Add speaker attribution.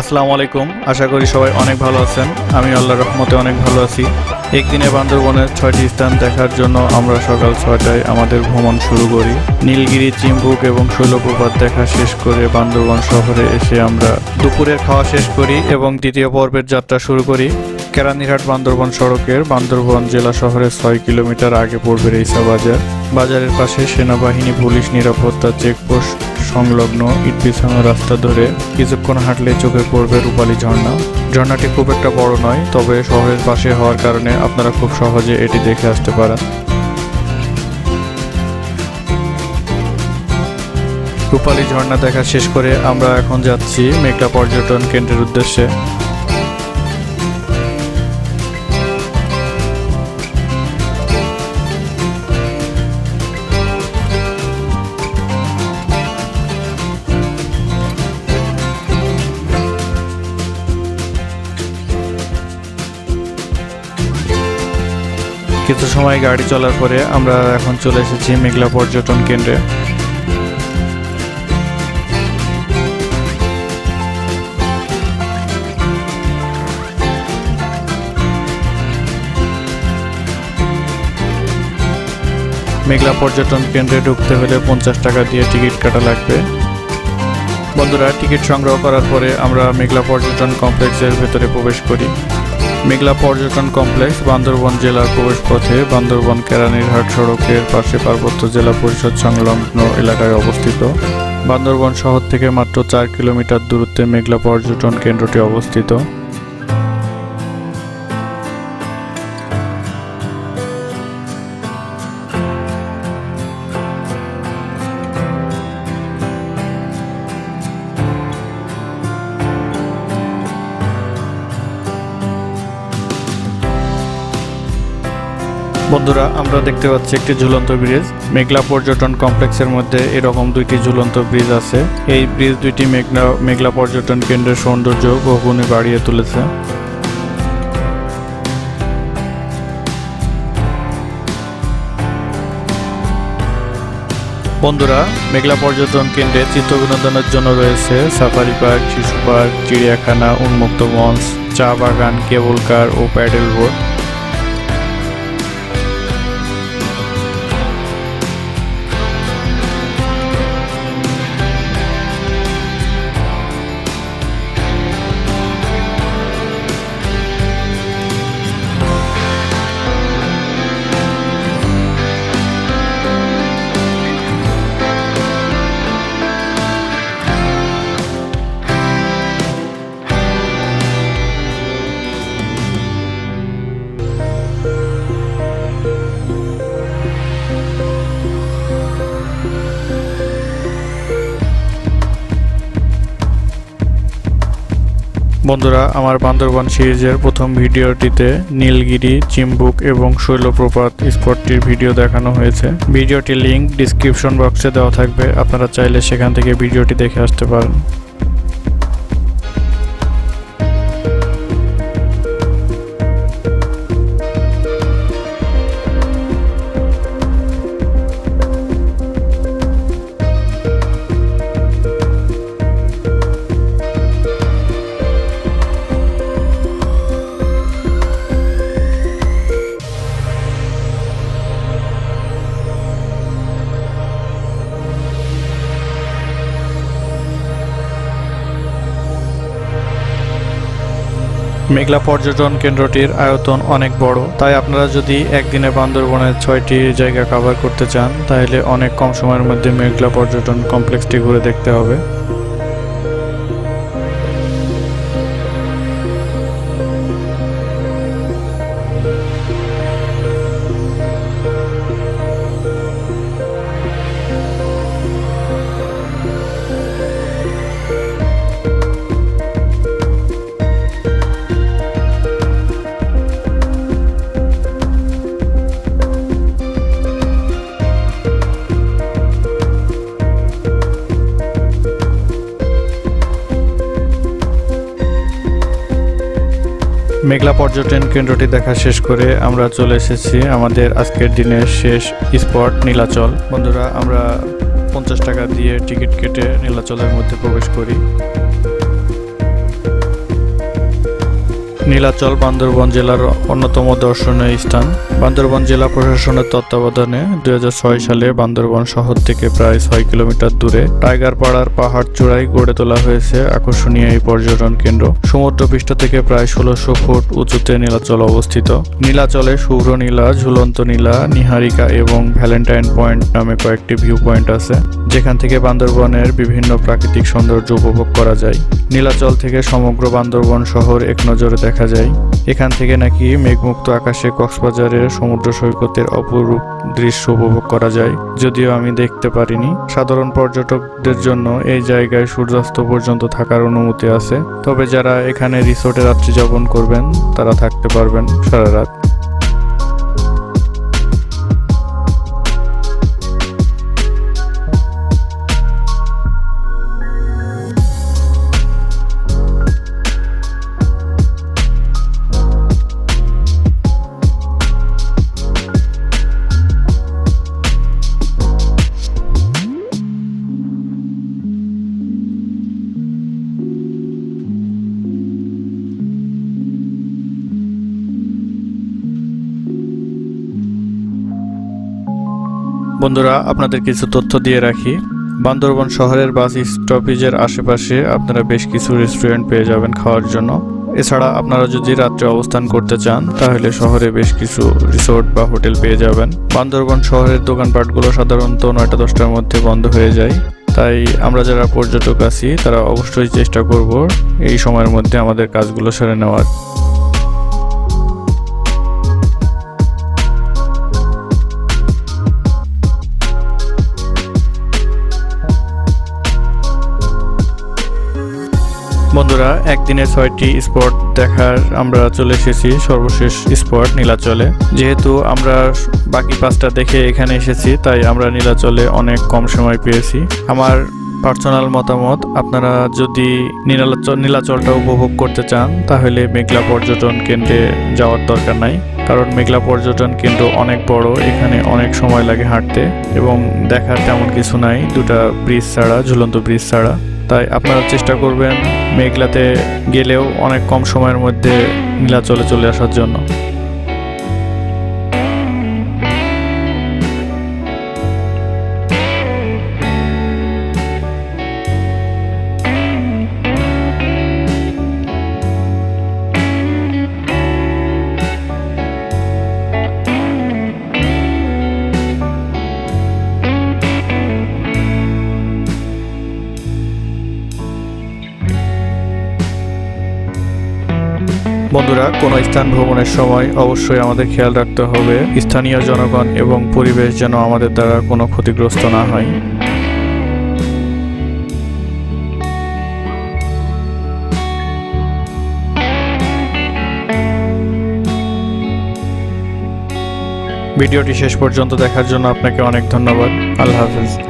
Speaker 1: আসসালামু আলাইকুম। আশা করি সবাই অনেক ভালো আছেন। আমি আল্লাহ রহমতে অনেক ভালো আছি। একদিনে বান্দরবনের ছয়টি স্থান দেখার জন্য আমরা সকাল ছয়টায় আমাদের ভ্রমণ শুরু করি। নীলগিরি, চিম্বুক এবং শৈলপ্রপাত দেখা শেষ করে বান্দরবন শহরে এসে আমরা দুপুরের খাওয়া শেষ করি এবং দ্বিতীয় পর্বের যাত্রা শুরু করি। কেরানীঘাট বান্দরবন সড়কের বান্দরবন জেলা শহরের ছয় কিলোমিটার আগে পড়বে রেইসা বাজার। বাজারের পাশে সেনাবাহিনী, পুলিশ নিরাপত্তা চেকপোস্ট সংলগ্ন ইট বিছানো রাস্তা ধরে কিছুক্ষণ হাঁটলে চোখে পড়বে রূপালী ঝর্ণা। ঝর্ণাটি খুব একটা বড় নয়, তবে শহরের পাশে হওয়ার কারণে আপনারা খুব সহজে এটি দেখে আসতে পারেন। রূপালী ঝর্ণা দেখা শেষ করে আমরা এখন যাচ্ছি মেঘলা পর্যটন কেন্দ্রের উদ্দেশ্যে। কিছু সময় গাড়ি চলার পরে আমরা এখন চলে এসেছি মেঘলা পর্যটন কেন্দ্রে। মেঘলা পর্যটন কেন্দ্রে ঢুকতে হলে পঞ্চাশ টাকা দিয়ে টিকিট কাটা লাগবে। বন্ধুরা, টিকিট সংগ্রহ করার পরে আমরা মেঘলা পর্যটন কমপ্লেক্সের ভেতরে প্রবেশ করি। মেঘলা পর্যটন কমপ্লেক্স, বান্দরবন জেলার প্রবেশপথে বান্দরবন কেরানীরহাট সড়কের পাশে পার্বত্য জেলা পরিষদ সংলগ্ন এলাকায় অবস্থিত। বান্দরবন শহর থেকে মাত্র চার কিলোমিটার দূরত্বে মেঘলা পর্যটন কেন্দ্রটি অবস্থিত। বন্ধুরা, আমরা দেখতে পাচ্ছি একটি ঝুলন্ত ব্রিজ। মেঘলা পর্যটন কমপ্লেক্সের মধ্যে এরকম দুইটি ঝুলন্ত ব্রিজ আছে। এই ব্রিজ দুইটি মেঘলা মেঘলা পর্যটন কেন্দ্রের সৌন্দর্য বহুগুণে বাড়িয়ে তুলেছে। বন্ধুরা, মেঘলা পর্যটন কেন্দ্রে চিত্র বিনোদনের জন্য রয়েছে সাফারি পার্ক, শিশু পার্ক, চিড়িয়াখানা, উন্মুক্ত মঞ্চ, চা বাগান, কেবল কার ও প্যাডেল বোট বন্ধুরা, আমার বান্দরবান সিরিজের প্রথম ভিডিওটিতে নীলগিরি, চিম্বুক এবং শৈলপ্রপাত স্পটটির ভিডিও দেখানো হয়েছে। ভিডিওটির লিঙ্ক ডিসক্রিপশন বক্সে দেওয়া থাকবে, আপনারা চাইলে সেখান থেকে ভিডিওটি দেখে আসতে পারেন। মেঘলা পর্যটন কেন্দ্রটির আয়তন অনেক বড়। তাই আপনারা যদি একদিনে বান্দরবনের ছয়টি জায়গা কভার করতে চান, তাহলে অনেক কম সময়ের মধ্যে মেঘলা পর্যটন কমপ্লেক্সটি ঘুরে দেখতে হবে। মেঘলা পর্যটন কেন্দ্রটি দেখা শেষ করে আমরা চলে এসেছি আমাদের আজকের দিনের শেষ স্পট, নীলাচল। বন্ধুরা, আমরা পঞ্চাশ টাকা দিয়ে টিকিট কেটে নীলাচলের মধ্যে প্রবেশ করি। নীলাচল বান্দরবন জেলার অন্যতম দর্শনীয় স্থান। বান্দরবন জেলা প্রশাসনের তত্ত্বাবধানে দুই সালে বান্দরবন শহর থেকে প্রায় ছয় কিলোমিটার দূরে টাইগার পাড়ার পাহাড় চূড়ায় গড়ে তোলা হয়েছে আকর্ষণীয় এই পর্যটন কেন্দ্র। সমুদ্রপৃষ্ঠ থেকে প্রায় ষোলোশো ফুট উঁচুতে নীলাচল অবস্থিত। নীলাচলে শুভ্র নীলা, ঝুলন্ত নীলা, নিহারিকা এবং ভ্যালেন্টাইন পয়েন্ট নামে কয়েকটি ভিউ পয়েন্ট আছে, যেখান থেকে বান্দরবনের বিভিন্ন প্রাকৃতিক সৌন্দর্য উপভোগ করা যায়। নীলাচল থেকে সমগ্র বান্দরবন শহর এক নজরে দেখা যায়। এখান থেকে নাকি মেঘমুক্ত আকাশে কক্সবাজারের সমুদ্র সৈকতের অপরূপ দৃশ্য উপভোগ করা যায়। যদিও আমি দেখতে পারিনি। সাধারণ পর্যটকদের জন্য এই জায়গায় সূর্যাস্ত পর্যন্ত থাকার অনুমতি আছে। তবে যারা এখানে রিসোর্টে রাত্রি যাপন করবেন, তারা থাকতে পারবেন সারা রাত। বন্ধুরা, আপনাদের কিছু তথ্য দিয়ে রাখি। বান্দরবন শহরের বাস স্টপেজের আশেপাশে আপনারা বেশ কিছু রেস্টুরেন্ট পেয়ে যাবেন খাওয়ার জন্য। এছাড়া আপনারা যদি রাত্রে অবস্থান করতে চান, তাহলে শহরে বেশ কিছু রিসোর্ট বা হোটেল পেয়ে যাবেন। বান্দরবন শহরের দোকানপাটগুলো সাধারণত নয়টা, দশটার মধ্যে বন্ধ হয়ে যায়। তাই আমরা যারা পর্যটক আছি, তারা অবশ্যই চেষ্টা করব এই সময়ের মধ্যে আমাদের কাজগুলো সেরে নেওয়ার। বন্ধুরা, একদিনে ছয়টি স্পট দেখার আমরা চলে এসেছি, সর্বশেষ স্পট নীলাচলে। যেহেতু আমরা বাকি পাঁচটা দেখে এখানে এসেছি, তাই আমরা নীলাচলে অনেক কম সময় পেয়েছি। আমার পার্সোনাল মতামত, আপনারা যদি নীলাচল নীলাচলটা উপভোগ করতে চান, তাহলে মেঘলা পর্যটন কেন্দ্রে যাওয়ার দরকার নাই। কারণ মেঘলা পর্যটন কেন্দ্র অনেক বড়, এখানে অনেক সময় লাগে হাঁটতে এবং দেখার তেমন কিছু নাই। দুটা ব্রিজ ছাড়া, ঝুলন্ত ব্রিজ ছাড়া। তাই আপনারা চেষ্টা করবেন মেঘলাতে গেলেও অনেক কম সময়ের মধ্যে নীলাচলে চলে আসার জন্য। বন্ধুরা, কোনো স্থান ভ্রমণের সময় অবশ্যই আমাদের খেয়াল রাখতে হবে, স্থানীয় জনগণ এবং পরিবেশ যেন আমাদের দ্বারা কোনো ক্ষতিগ্রস্ত না হয়। ভিডিওটি শেষ পর্যন্ত দেখার জন্য আপনাকে অনেক ধন্যবাদ। আল্লাহ হাফেজ।